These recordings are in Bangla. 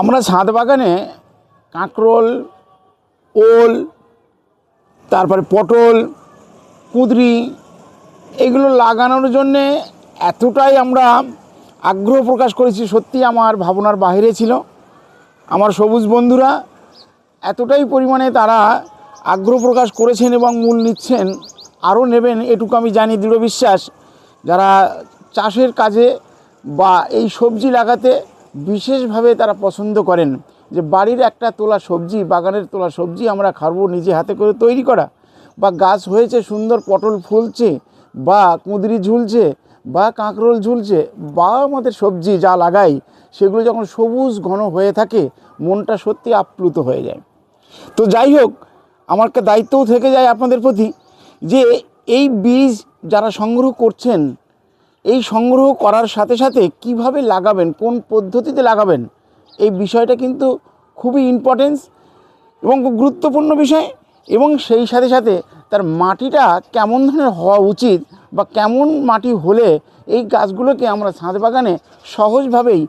আমরা ছাদ বাগানে কাঁকরোল, ওল, তারপরে পটল, কুঁদরি এগুলো লাগানোর জন্যে এতটাই আমরা আগ্রহ প্রকাশ করেছি। সত্যি আমার ভাবনার বাইরে ছিল। আমার সবুজ বন্ধুরা এতটাই পরিমাণে তারা আগ্রহ প্রকাশ করেছেন এবং মূল নিচ্ছেন, আরও নেবেন এটুকু আমি জানি দৃঢ় বিশ্বাস। যারা চাষের কাজে বা এই সবজি লাগাতে বিশেষভাবে তারা পছন্দ করেন যে বাড়ির একটা তোলা সবজি, বাগানের তোলা সবজি আমরা খাব নিজে হাতে করে তৈরি করা। বা গাছ হয়েছে সুন্দর, পটল ফুলছে, বা কুঁদরি ঝুলছে, বা কাঁকরোল ঝুলছে, বা আমাদের সবজি যা লাগাই, সেগুলো যখন সবুজ ঘন হয়ে থাকে, মনটা সত্যি আপ্লুত হয়ে যায়। তো যাই হোক আমার একটা দায়িত্বও থেকে যায় আপনাদের প্রতি যে এই বীজ যারা সংগ্রহ করছেন এই সংগ্রহ করার সাথে সাথে কীভাবে লাগাবেন, কোন পদ্ধতিতে লাগাবেন, এই বিষয়টা কিন্তু খুবই ইম্পর্টেন্স এবং গুরুত্বপূর্ণ বিষয় এবং সেই সাথে সাথে তার মাটিটা কেমন ধরনের হওয়া উচিত বা কেমন মাটি হলে এই গাছগুলোকে আমরা ছাদ বাগানে সহজভাবেই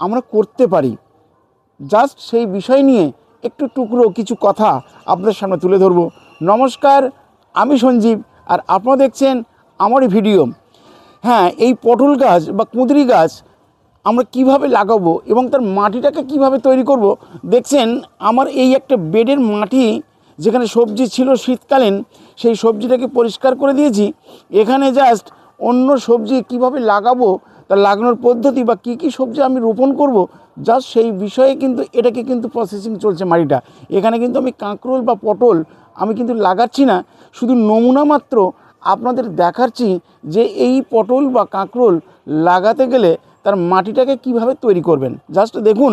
আমরা করতে পারি। জাস্ট সেই বিষয় নিয়ে একটু টুকরো কিছু কথা আপনাদের সামনে তুলে ধরব। নমস্কার, আমি সঞ্জীব আর আপনারা দেখছেন আমারই ভিডিও। হ্যাঁ এই পটল গাছ বা কুঁদরি গাছ আমরা কীভাবে লাগাবো এবং তার মাটিটাকে কীভাবে তৈরি করব, দেখছেন আমার এই একটা বেডের মাটি যেখানে সবজি ছিল শীতকালীন, সেই সবজিটাকে পরিষ্কার করে দিয়েছি। এখানে জাস্ট অন্য সবজি কীভাবে লাগাবো তার লাগানোর পদ্ধতি বা কী কী সবজি আমি রোপণ করব জাস্ট সেই বিষয়ে কিন্তু এটাকে কিন্তু প্রসেসিং চলছে মাটিটা। এখানে কিন্তু আমি কাঁকরোল বা পটল আমি কিন্তু লাগাচ্ছি না, শুধু নমুনা মাত্র আপনাদের দেখাচ্ছি যে এই পটল বা কাঁকরোল লাগাতে গেলে তার মাটিটাকে কীভাবে তৈরি করবেন। জাস্ট দেখুন,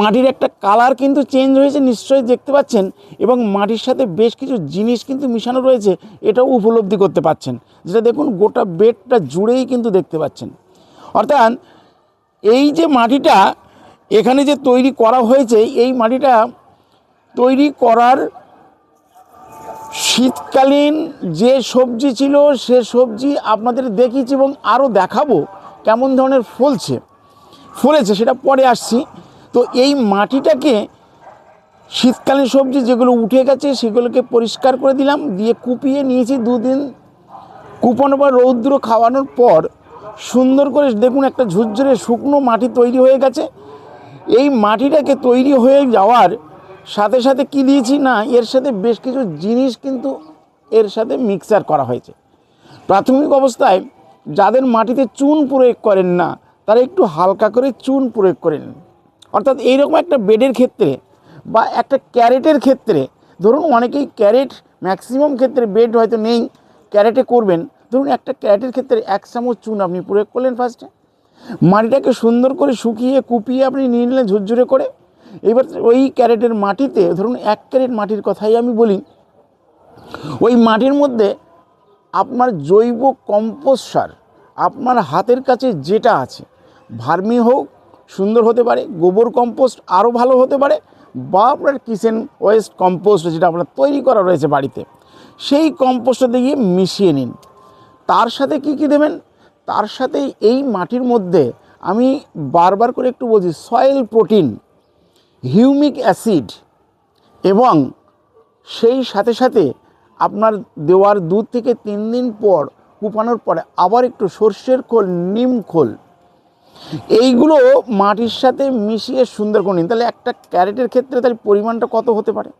মাটির একটা কালার কিন্তু চেঞ্জ হয়েছে, নিশ্চয়ই দেখতে পাচ্ছেন, এবং মাটির সাথে বেশ কিছু জিনিস কিন্তু মিশানো রয়েছে, এটাও উপলব্ধি করতে পাচ্ছেন। যেটা দেখুন, গোটা বেডটা জুড়েই কিন্তু দেখতে পাচ্ছেন। অর্থাৎ এই যে মাটিটা এখানে যে তৈরি করা হয়েছে, এই মাটিটা তৈরি করার শীতকালীন যে সবজি ছিল, সে সবজি আপনাদের দেখিয়েছি এবং আরও দেখাবো কেমন ধরনের ফলছে। ফলেছে, সেটা পরে আসছি। তো এই মাটিটাকে শীতকালীন সবজি যেগুলো উঠে গেছে, সেগুলোকে পরিষ্কার করে দিলাম, দিয়ে কুপিয়ে নিয়েছি দুদিন। কুপানো বা রৌদ্র খাওয়ানোর পর সুন্দর করে দেখুন একটা ঝুরঝুরে শুকনো মাটি তৈরি হয়ে গেছে। এই মাটিটাকে তৈরি হয়ে যাওয়ার সাথে সাথে কি দিয়েছি? না, এর সাথে বেশ কিছু জিনিস কিন্তু এর সাথে মিক্সার করা হয়েছে। প্রাথমিক অবস্থায় যাদের মাটিতে চুন প্রয়োগ করেন না, তারা একটু হালকা করে চুন প্রয়োগ করেন অর্থাৎ এইরকম একটা বেডের ক্ষেত্রে বা একটা ক্যারেটের ক্ষেত্রে, ধরুন অনেকেই ক্যারেট, ম্যাক্সিমাম ক্ষেত্রে বেড হয়তো নেই, ক্যারেটে করবেন। ধরুন একটা ক্যারেটের ক্ষেত্রে এক চামচ চুন আপনি প্রয়োগ করলেন ফার্স্টে মাটিটাকে সুন্দর করে শুকিয়ে কুপিয়ে আপনি নিয়ে নিলেন ঝুরঝুরে করে। এবার ওই ক্যারেটের মাটিতে, ধরুন এক ক্যারেট মাটির কথাই আমি বলি, ওই মাটির মধ্যে আপনার জৈব কম্পোস্ট সার, আপনার হাতের কাছে যেটা আছে, ভার্মি হোক, সুন্দর হতে পারে, গোবর কম্পোস্ট আরও ভালো হতে পারে, বা আপনার কিচেন ওয়েস্ট কম্পোস্ট যেটা আপনার তৈরি করা রয়েছে বাড়িতে, সেই কম্পোস্টটা দিয়ে মিশিয়ে নিন। তার সাথে কি কি দেবেন? তার সাথে এই মাটির মধ্যে আমি বারবার করে একটু বলছি, সয়েল প্রোটিন হিউমিক অ্যাসিড এবং সেই সাথে সাথে আপনার দেওয়ার দু থেকে তিন দিন পর কুপানোর পরে আবার একটু সর্ষের খোল, নিম খোল। এইগুলো মাটির সাথে মিশিয়ে সুন্দর করে নিন। তাহলে একটা ক্যারেটের ক্ষেত্রে তাহলে পরিমাণটা কত হতে পারে?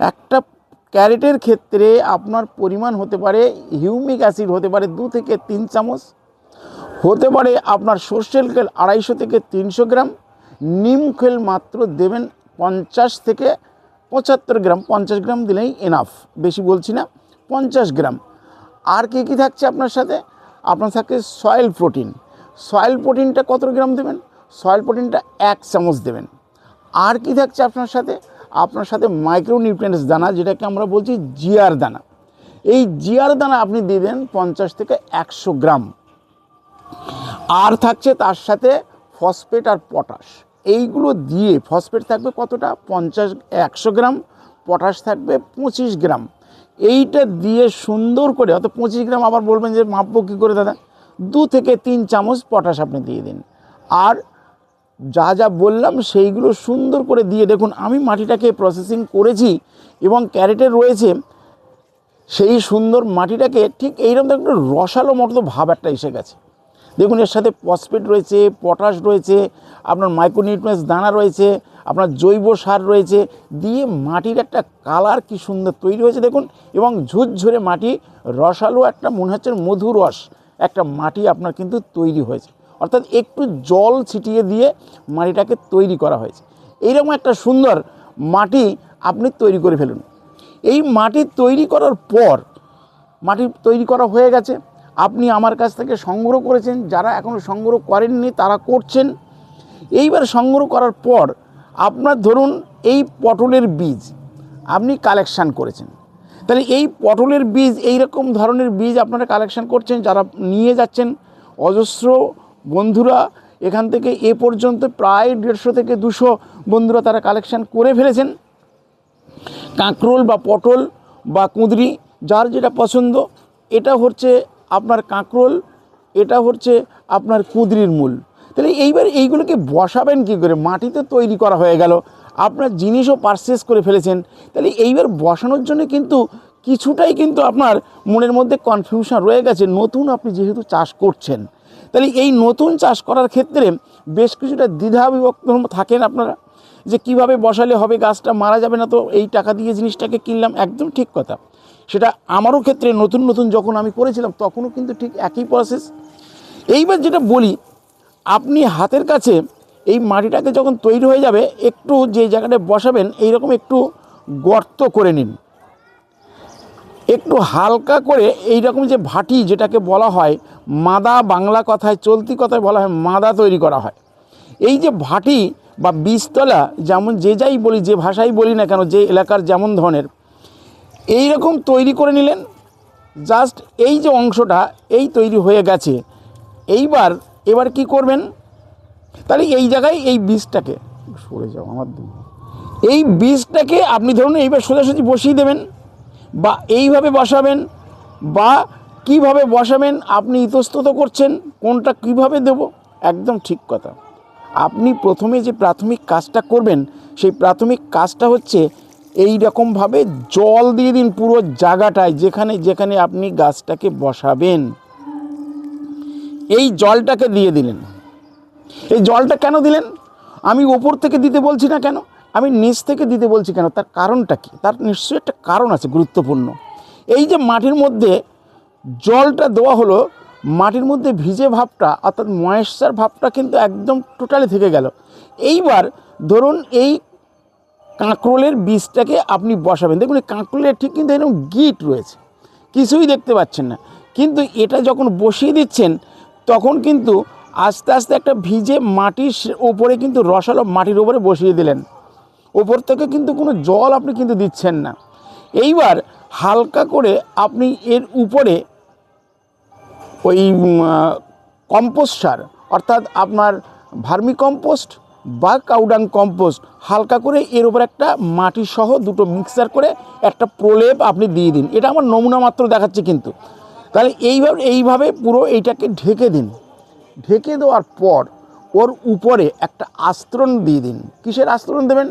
একটা ক্যারেটের ক্ষেত্রে আপনার পরিমাণ হতে পারে, হিউমিক অ্যাসিড হতে পারে দু থেকে তিন চামচ। হতে পারে আপনার সর্ষের খেল আড়াইশো থেকে তিনশো গ্রাম। নিম খেল মাত্র দেবেন পঞ্চাশ থেকে পঁচাত্তর গ্রাম। পঞ্চাশ গ্রাম দিলেই এনাফ বেশি বলছি না, পঞ্চাশ গ্রাম। আর কী কী থাকছে আপনার সাথে? আপনার থাকে সয়েল প্রোটিন সয়েল প্রোটিনটা কত গ্রাম দেবেন? সয়েল প্রোটিনটা এক চামচ দেবেন। আর কি থাকছে আপনার সাথে? আপনার সাথে মাইক্রোনিউট্রিয়েন্টস দানা, যেটাকে আমরা বলছি জিয়ার দানা। এই জিয়ার দানা আপনি দিবেন পঞ্চাশ থেকে একশো গ্রাম। আর থাকছে তার সাথে ফসফেট আর পটাশ এইগুলো দিয়ে ফসফেট থাকবে কতটা? পঞ্চাশ, একশো গ্রাম, পটাশ থাকবে পঁচিশ গ্রাম। এইটা দিয়ে সুন্দর করে অত পঁচিশ গ্রাম আবার বলবেন যে মাপবো কী করে দাদা? দু থেকে তিন চামচ পটাশ আপনি দিয়ে দিন। আর যা যা বললাম সেইগুলো সুন্দর করে দিয়ে দেখুন, আমি মাটিটাকে প্রসেসিং করেছি এবং ক্যারেটে রয়েছে, সেই সুন্দর মাটিটাকে ঠিক এইরকম একটা রসালো মতো ভাব একটা এসে গেছে। দেখুন, এর সাথে ফসফেট রয়েছে পটাশ রয়েছে আপনার মাইক্রোনিউট্রিয়েন্টস দানা রয়েছে, আপনার জৈব সার রয়েছে, দিয়ে মাটির একটা কালার কি সুন্দর তৈরি হয়েছে দেখুন, এবং ঝুরঝুরে মাটি, রসালো একটা মনে হচ্ছে মধুর রস, একটা মাটি আপনার কিন্তু তৈরি হয়েছে। অর্থাৎ একটু জল ছিটিয়ে দিয়ে মাটিটাকে তৈরি করা হয়েছে। এইরকম একটা সুন্দর মাটি আপনি তৈরি করে ফেলুন। এই মাটি তৈরি করার পর, মাটি তৈরি করা হয়ে গেছে। আপনি আমার কাছ থেকে সংগ্রহ করেছেন, যারা এখনও সংগ্রহ করেননি, তারা করছেন। এইবার সংগ্রহ করার পর আপনার ধরুন এই পটলের বীজ আপনি কালেকশান করেছেন। তাহলে এই পটলের বীজ এই রকম ধরনের বীজ আপনারা কালেকশান করছেন, যারা নিয়ে যাচ্ছেন, অজস্র বন্ধুরা, এখান থেকে এ পর্যন্ত প্রায় দেড়শো থেকে দুশো বন্ধুরা তারা কালেকশান করে ফেলেছেন। কাঁকরোল বা পটল বা কুঁদরি, যার যেটা পছন্দ, এটা হচ্ছে আপনার কাঁকরোল, এটা হচ্ছে আপনার কুঁদরির মূল। তাহলে এইবার এইগুলোকে বসাবেন কী করে? মাটিতে তৈরি করা হয়ে গেল। আপনার জিনিসও পারচেস করে ফেলেছেন। তাহলে এইবার বসানোর জন্য কিন্তু কিছুটাই কিন্তু আপনার মনের মধ্যে কনফিউশন রয়ে গেছে। নতুন আপনি যেহেতু চাষ করছেন। তাহলে এই নতুন চাষ করার ক্ষেত্রে বেশ কিছুটা দ্বিধা বিভক্ত থাকেন আপনারা। যে কীভাবে বসালে হবে, গাছটা মারা যাবে না তো এই টাকা দিয়ে জিনিসটাকে কিনলাম, একদম ঠিক কথা। সেটা আমারও ক্ষেত্রে নতুন নতুন যখন আমি করেছিলাম, তখনও কিন্তু ঠিক একই প্রসেস এইবার যেটা বলি আপনি হাতের কাছে এই মাটিটাকে যখন তৈরি হয়ে যাবে, একটু যে জায়গাটায় বসাবেন, এইরকম একটু গর্ত করে নিন। একটু হালকা করে এই রকম যে ভাটি যেটাকে বলা হয়, মাদা বাংলা কথায়, চলতি কথায় বলা হয়, মাদা তৈরি করা হয়। এই যে ভাটি বা বীজতলা, যেমন যে যাই বলি, যে ভাষাই বলি না কেন, যে এলাকার যেমন ধরনের এই রকম তৈরি করে নিলেন। জাস্ট এই যে অংশটা এই তৈরি হয়ে গেছে। এইবার এবার কি করবেন? তাহলে এই জায়গায় এই বীজটাকে সরে যাও আমার। এই বীজটাকে আপনি ধরুন এইবার সোজাসুজি বসিয়ে দেবেন বা এইভাবে বসাবেন বা কীভাবে বসাবেন আপনি ইতস্তত করছেন, কোনটা কীভাবে দেব? একদম ঠিক কথা। আপনি প্রথমে যে প্রাথমিক কাজটা করবেন, সেই প্রাথমিক কাজটা হচ্ছে এই রকমভাবে জল দিয়ে দিন পুরো জায়গাটায়, যেখানে যেখানে আপনি গাছটাকে বসাবেন। এই জলটাকে দিয়ে দিলেন। এই জলটা কেন দিলেন? আমি ওপর থেকে দিতে বলছি না কেন? আমি নিচ থেকে দিতে বলছি কেন? তার কারণটা কি? তার নিশ্চয়ই একটা কারণ আছে গুরুত্বপূর্ণ। এই যে মাটির মধ্যে জলটা দেওয়া হলো, মাটির মধ্যে ভিজে ভাবটা অর্থাৎ ময়েশ্চার ভাবটা কিন্তু একদম টোটালি থেকে গেল। এইবার ধরুন এই কাঁকরোলের বীজটাকে আপনি বসাবেন। দেখুন, এই ঠিক কিন্তু এরকম গিট রয়েছে। কিছুই দেখতে পাচ্ছেন না। কিন্তু এটা যখন বসিয়ে দিচ্ছেন তখন কিন্তু আস্তে আস্তে একটা ভিজে মাটির ওপরে কিন্তু রসালো মাটির ওপরে বসিয়ে দিলেন। ওপর থেকে কিন্তু কোনো জল আপনি কিন্তু দিচ্ছেন না। এইবার হালকা করে আপনি এর উপরে ওই কম্পোস্ট সার, অর্থাৎ আপনার ভার্মি কম্পোস্ট বা কাউডাং কম্পোস্ট হালকা করে এর উপর একটা মাটি সহ দুটো মিক্সার করে একটা প্রলেপ আপনি দিয়ে দিন। এটা আমার নমুনা মাত্র দেখাচ্ছে কিন্তু। তাহলে এইভাবে এইভাবে পুরো এইটাকে ঢেকে দিন। ঢেকে দেওয়ার পর ওর উপরে একটা আস্তরণ দিয়ে দিন। কিসের আস্তরণ দেবেন?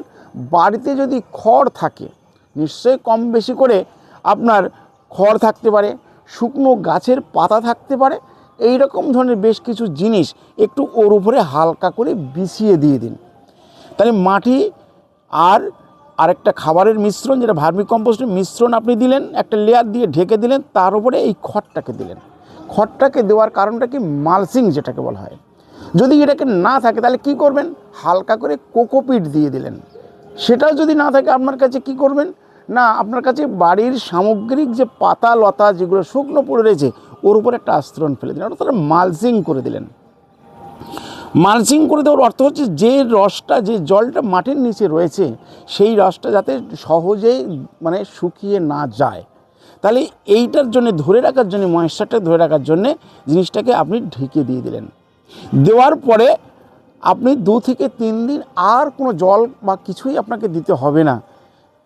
বাড়িতে যদি খড় থাকে, নিশ্চয়ই কম বেশি করে আপনার খড় থাকতে পারে, শুকনো গাছের পাতা থাকতে পারে এই রকম ধরনের বেশ কিছু জিনিস একটু ওর উপরে হালকা করে বিছিয়ে দিয়ে দিন। তাহলে মাটি আর আরেকটা খাবারের মিশ্রণ, যেটা ভার্মি কম্পোস্টের মিশ্রণ আপনি দিলেন, একটা লেয়ার দিয়ে ঢেকে দিলেন, তার উপরে এই খড়টাকে দিলেন। খড়টাকে দেওয়ার কারণটা কি? মালসিং যেটাকে বলা হয়। যদি এটাকে না থাকে, তাহলে কি করবেন? হালকা করে কোকোপিট দিয়ে দিলেন। সেটাও যদি না থাকে, আপনার কাছে কি করবেন? না, আপনার কাছে বাড়ির সামগ্রিক যে পাতা, লতা, যেগুলো শুকনো পড়ে রয়েছে, ওর উপর একটা আস্তরণ ফেলে দিলেন, অর্থাৎ মালসিং করে দিলেন। মালচিং করে দেওয়ার অর্থ হচ্ছে যে রসটা, যে জলটা মাটির নিচে রয়েছে, সেই রসটা যাতে সহজে মানে শুকিয়ে না যায়। তাহলে এইটার জন্য, ধরে রাখার জন্য, ময়েশ্চারটা ধরে রাখার জন্যে জিনিসটাকে আপনি ঢেকে দিয়ে দিলেন। দেওয়ার পরে আপনি দু থেকে তিন দিন আর কোনো জল বা কিছুই আপনাকে দিতে হবে না।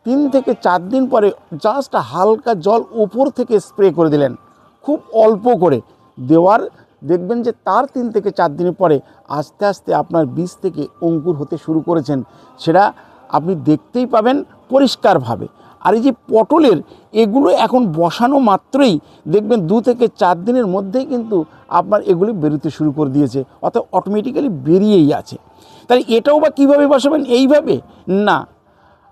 তিন থেকে চার দিন পরে জাস্ট হালকা জল উপর থেকে স্প্রে করে দিলেন। খুব অল্প করে। দেওয়ার দেখবেন যে তার তিন থেকে চার দিন পরে আস্তে আস্তে আপনার বীজ থেকে অঙ্কুর হতে শুরু করেছেন। সেটা আপনি দেখতেই পাবেন পরিষ্কারভাবে। আর এই যে পটলের, এগুলো এখন বসানো মাত্রই দেখবেন দু থেকে চার দিনের মধ্যেই কিন্তু আপনার এগুলি বেরোতে শুরু করে দিয়েছে। অর্থাৎ অটোমেটিক্যালি বেরিয়েই আছে। তাহলে এটাও বা কীভাবে বসাবেন? এইভাবে? না।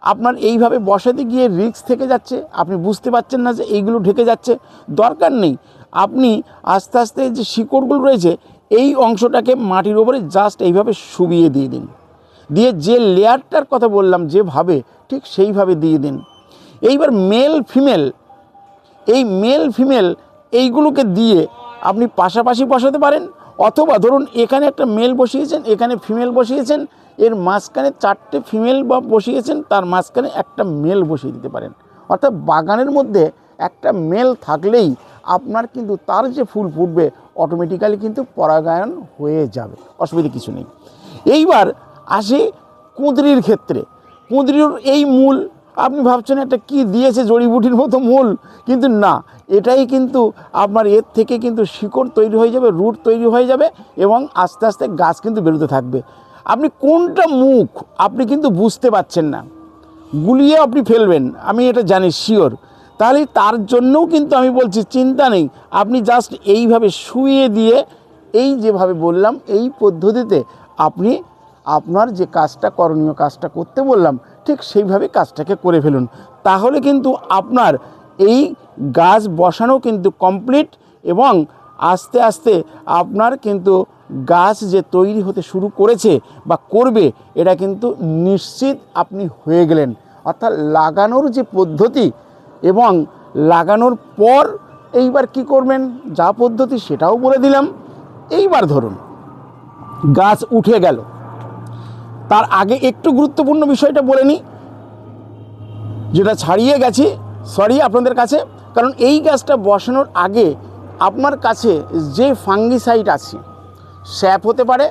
আপনার এইভাবে বসাতে গিয়ে রিস্ক থেকে যাচ্ছে। আপনি বুঝতে পারছেন না যে এইগুলো ঢেকে যাচ্ছে। দরকার নেই। আপনি আস্তে আস্তে যে শিকড়গুলো রয়েছে, এই অংশটাকে মাটির ওপরে জাস্ট এইভাবে শুবিয়ে দিয়ে দিন। দিয়ে যে লেয়ারটার কথা বললাম যেভাবে ঠিক সেইভাবে দিয়ে দিন। এইবার মেল ফিমেল এই মেল ফিমেল এইগুলোকে দিয়ে আপনি পাশাপাশি বসাতে পারেন, অথবা ধরুন এখানে একটা মেল বসিয়েছেন, এখানে ফিমেল বসিয়েছেন, এর মাঝখানে চারটে ফিমেল বা বসিয়েছেন, তার মাঝখানে একটা মেল বসিয়ে দিতে পারেন। অর্থাৎ বাগানের মধ্যে একটা মেল থাকলেই আপনার কিন্তু তার যে ফুল ফুটবে অটোমেটিক্যালি কিন্তু পরাগায়ন হয়ে যাবে। অসুবিধা কিছু নেই। এইবার আসি কুঁদরির ক্ষেত্রে। কুঁদরির এই মূল, আপনি ভাবছেন একটা কি দিয়েছে জড়িবুটির মতো মূল? কিন্তু না, এটাই কিন্তু আপনার এর থেকে কিন্তু শিকড় তৈরি হয়ে যাবে, রুট তৈরি হয়ে যাবে এবং আস্তে আস্তে গাছ কিন্তু বেরোতে থাকবে। আপনি কোনটা মুখ আপনি কিন্তু বুঝতে পারছেন না। গুলিয়ে আপনি ফেলবেন, আমি এটা জানি শিওর তাহলে তার জন্যও কিন্তু আমি বলছি, চিন্তা নেই। আপনি জাস্ট এইভাবে শুয়ে দিয়ে এই যেভাবে বললাম, এই পদ্ধতিতে আপনি আপনার যে কাজটা করণীয় কাজটা করতে বললাম, ঠিক সেইভাবে কাজটাকে করে ফেলুন। তাহলে কিন্তু আপনার এই গাছ বসানো কিন্তু কমপ্লিট এবং আস্তে আস্তে আপনার কিন্তু গাছ যে তৈরি হতে শুরু করেছে বা করবে, এটা কিন্তু নিশ্চিত আপনি হয়ে গেলেন। অর্থাৎ লাগানোর যে পদ্ধতি এবং লাগানোর পর এইবার কি করবেন? যা পদ্ধতি সেটাও বলে দিলাম। এইবার ধরুন, গাছ উঠে গেল। তার আগে একটু গুরুত্বপূর্ণ বিষয়টা বলে নিই। যেটা ছাড়িয়ে গেছি সরি আপনাদের কাছে, কারণ এই গাছটা বসানোর আগে আপনার কাছে যে ফাঙ্গিসাইড আছে স্যাপ হতে পারে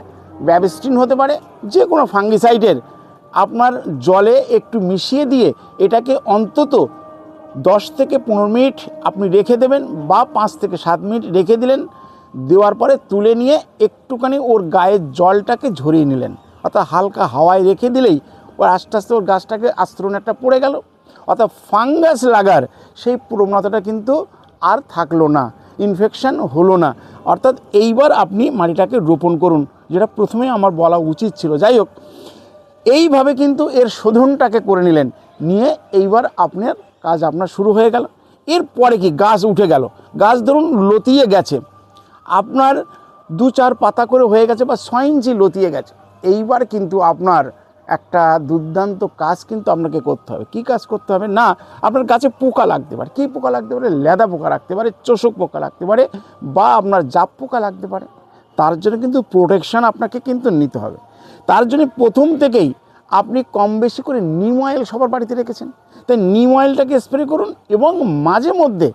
ব্যাবিস্টিন হতে পারে, যে কোনো ফাঙ্গিসাইডের আপনার জলে একটু মিশিয়ে দিয়ে এটাকে অন্তত দশ থেকে পনেরো মিনিট আপনি রেখে দেবেন বা পাঁচ থেকে সাত মিনিট রেখে দিলেন, দেওয়ার পরে তুলে নিয়ে একটুখানি ওর গায়ের জলটাকে ঝরিয়ে নিলেন। অর্থাৎ হালকা হাওয়ায় রেখে দিলেই ওর আস্তে আস্তে ওর গাছটাকে আস্তরণ একটা পড়ে গেল। অর্থাৎ ফাঙ্গাস লাগার সেই প্রবণতাটা কিন্তু আর থাকল না ইনফেকশান হলো না। অর্থাৎ এইবার আপনি মাটিটাকে রোপণ করুন, যেটা প্রথমে আমার বলা উচিত ছিল। যাই হোক, এইভাবে কিন্তু এর শোধনটাকে করে নিলেন। নিয়ে এইবার আপনার কাজ আপনার শুরু হয়ে গেল। এরপরে কি গাছ উঠে গেল। গাছ ধরুন লতিয়ে গেছে। আপনার দু চার পাতা করে হয়ে গেছে বা ছয় ইঞ্চি লতিয়ে গেছে। এইবার কিন্তু আপনার একটা দুর্দান্ত কাজ কিন্তু আপনাকে করতে হবে। কি কাজ করতে হবে? না, আপনার গাছে পোকা লাগতে পারে। কী পোকা লাগতে পারে? লেদা পোকা লাগতে পারে, চোষক পোকা লাগতে পারে বা আপনার জাপ পোকা লাগতে পারে। তার জন্য কিন্তু প্রোটেকশান আপনাকে কিন্তু নিতে হবে। তার জন্য প্রথম থেকেই আপনি কম বেশি করে নিম অয়েল সবার বাড়িতে রেখেছেন। তাই নিম অয়েলটাকে স্প্রে করুন এবং মাঝে মধ্যে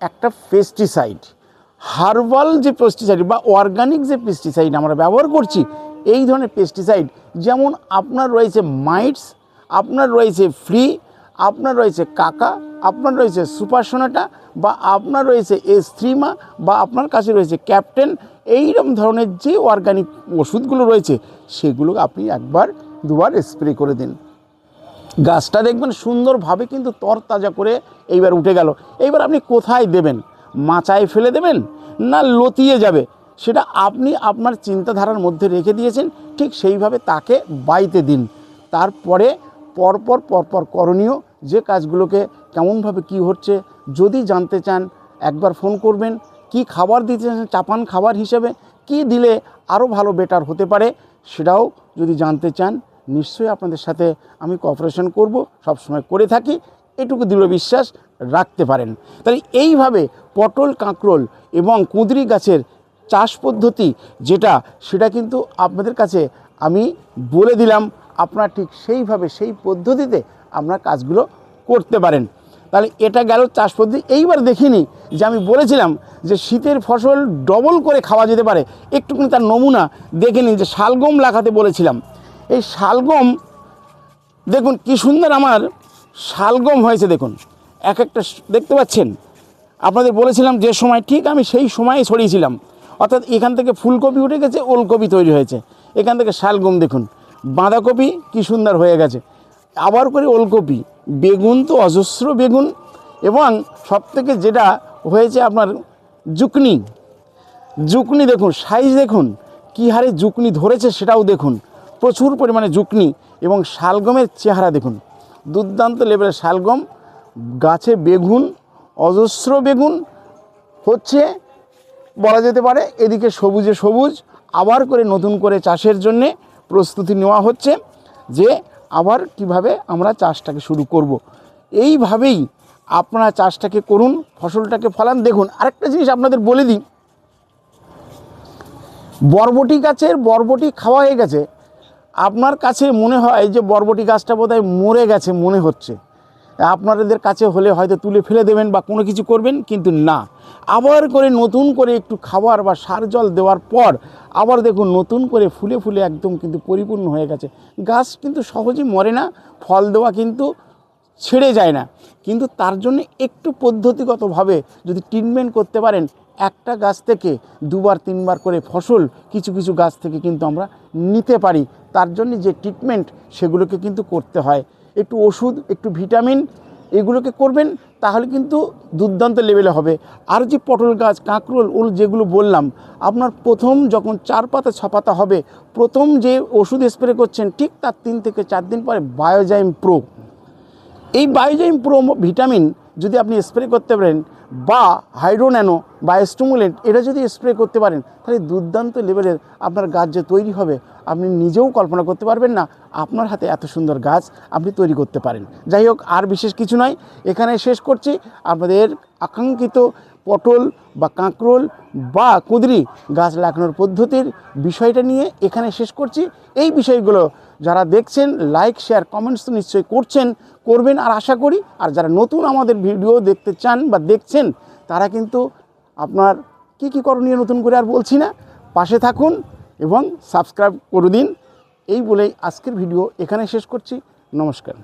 একটা পেস্টিসাইড হার্বাল যে পেস্টিসাইড বা অর্গানিক যে পেস্টিসাইড আমরা ব্যবহার করছি, এই ধরনের পেস্টিসাইড যেমন আপনার রয়েছে মাইটস আপনার রয়েছে ফ্রি আপনার রয়েছে কাকা আপনার রয়েছে সুপারসোনাটা বা আপনার রয়েছে এস্ত্রিমা বা আপনার কাছে রয়েছে ক্যাপ্টেন এইরকম ধরনের যে অর্গানিক ওষুধগুলো রয়েছে, সেগুলো আপনি একবার দুবার স্প্রে করে দিন। গাছটা দেখবেন সুন্দরভাবে কিন্তু তরতাজা করে এইবার উঠে গেল। এইবার আপনি কোথায় দেবেন? মাচায় ফেলে দেবেন না লতিয়ে যাবে? সেটা আপনি আপনার চিন্তাধারার মধ্যে রেখে দিয়েছেন, ঠিক সেইভাবে তাকে বাইতে দিন। তারপরে পরপর পরপর করণীয় যে কাজগুলোকে কেমনভাবে কি হচ্ছে, যদি জানতে চান, একবার ফোন করবেন। কি খাবার দিতে চান, চাপান খাবার হিসেবে, কি দিলে আরও ভালো বেটার হতে পারে, সেটাও যদি জানতে চান নিশ্চয়ই আপনাদের সাথে আমি কোঅপারেশন করব, সবসময় করে থাকি, এটুকু দৃঢ় বিশ্বাস রাখতে পারেন। তাই এইভাবে পটল, কাঁকরোল এবং কুঁদরি গাছের চাষ পদ্ধতি যেটা, সেটা কিন্তু আপনাদের কাছে আমি বলে দিলাম, আপনারা ঠিক সেইভাবে, সেই পদ্ধতিতে আপনার কাজগুলো করতে পারেন। তাহলে এটা গেল চাষ পদ্ধতি। এইবার দেখিনি যে আমি বলেছিলাম যে শীতের ফসল ডবল করে খাওয়া যেতে পারে। একটুখানি তার নমুনা দেখে নিন যে শালগম লাগাতে বলেছিলাম। এই শালগম, দেখুন কি সুন্দর আমার শালগম হয়েছে, দেখুন। এক একটা দেখতে পাচ্ছেন? আপনাদের বলেছিলাম যে সময়, ঠিক আমি সেই সময়ে ছড়িয়েছিলাম। অর্থাৎ এখান থেকে ফুলকপি উঠে গেছে, ওলকপি তৈরি হয়েছে। এখান থেকে শালগম, দেখুন। বাঁধাকপি কি সুন্দর হয়ে গেছে। আবার করে ওলকপি, বেগুন তো অজস্র বেগুন এবং সবথেকে যেটা হয়েছে আপনার জুকনি। জুকনি, দেখুন সাইজ দেখুন, কী হারে জুকনি ধরেছে সেটাও দেখুন। প্রচুর পরিমাণে জুকনি এবং শালগমের চেহারা দেখুন। দুর্দান্ত লেভেলের শালগম, গাছে বেগুন, অজস্র বেগুন, হচ্ছে বলা যেতে পারে এদিকে সবুজে সবুজ, আবার করে নতুন করে চাষের জন্যে প্রস্তুতি নেওয়া হচ্ছে যে আবার কীভাবে আমরা চাষটাকে শুরু করব। এইভাবেই আপনারা চাষটাকে করুন, ফসলটাকে ফলান। দেখুন, আরেকটা জিনিস আপনাদের বলে দিই। বরবটি গাছের বরবটি খাওয়া হয়ে গেছে। আপনার কাছে মনে হয় যে বরবটি গাছটা বোধহয় মরে গেছে, মনে হচ্ছে। আপনাদের কাছে হলে হয়তো তুলে ফেলে দেবেন বা কোনো কিছু করবেন, কিন্তু না। আবার করে নতুন করে একটু খাবার বা সার জল দেওয়ার পর আবার দেখুন নতুন করে ফুলে ফুলে একদম কিন্তু পরিপূর্ণ হয়ে গেছে। গাছ কিন্তু সহজেই মরে না, ফল দেওয়া কিন্তু ছেড়ে যায় না। কিন্তু তার জন্য একটু পদ্ধতিগতভাবে যদি ট্রিটমেন্ট করতে পারেন একটা গাছ থেকে দুবার, তিনবার করে ফসল কিছু কিছু গাছ থেকে কিন্তু আমরা নিতে পারি। তার জন্য যে ট্রিটমেন্ট সেগুলোকে কিন্তু করতে হয়। একটু ওষুধ, একটু ভিটামিন এগুলোকে করবেন, তাহলে কিন্তু দুর্দান্ত লেভেলে হবে। আর যে পটল গাছ, কাঁকরোল, ওল যেগুলো বললাম, আপনার প্রথম যখন চার পাতা, ছ পাতা হবে, প্রথম যে ওষুধ স্প্রে করছেন, ঠিক তার তিন থেকে চার দিন পরে বায়োজাইম প্রো এই বায়োজাইম প্রো ভিটামিন যদি আপনি স্প্রে করতে পারেন বা হাইড্রোন্যানো বা স্টুমুলেন্ট, এটা যদি স্প্রে করতে পারেন, তাহলে দুর্দান্ত লেভেলের আপনার গাছ যে তৈরি হবে, আপনি নিজেও কল্পনা করতে পারবেন না আপনার হাতে এত সুন্দর গাছ আপনি তৈরি করতে পারেন। যাই হোক, আর বিশেষ কিছু নয়। এখানে শেষ করছি। আপনাদের আকাঙ্ক্ষিত পটল বা কাঁকরোল বা কুদরি গাছ লাগানোর পদ্ধতির বিষয়টা নিয়ে এখানে শেষ করছি। এই বিষয়গুলো যারা দেখছেন লাইক শেয়ার কমেন্টস তো নিশ্চয়ই করছেন, করবেন আর আশা করি, আর যারা নতুন আমাদের ভিডিও দেখতে চান বা দেখছেন, তারা কিন্তু আপনার কি কি করণীয় নতুন করে আর বলছি না, পাশে থাকুন এবং সাবস্ক্রাইব করে দিন। এই বলেই আজকের ভিডিও এখানে শেষ করছি। নমস্কার।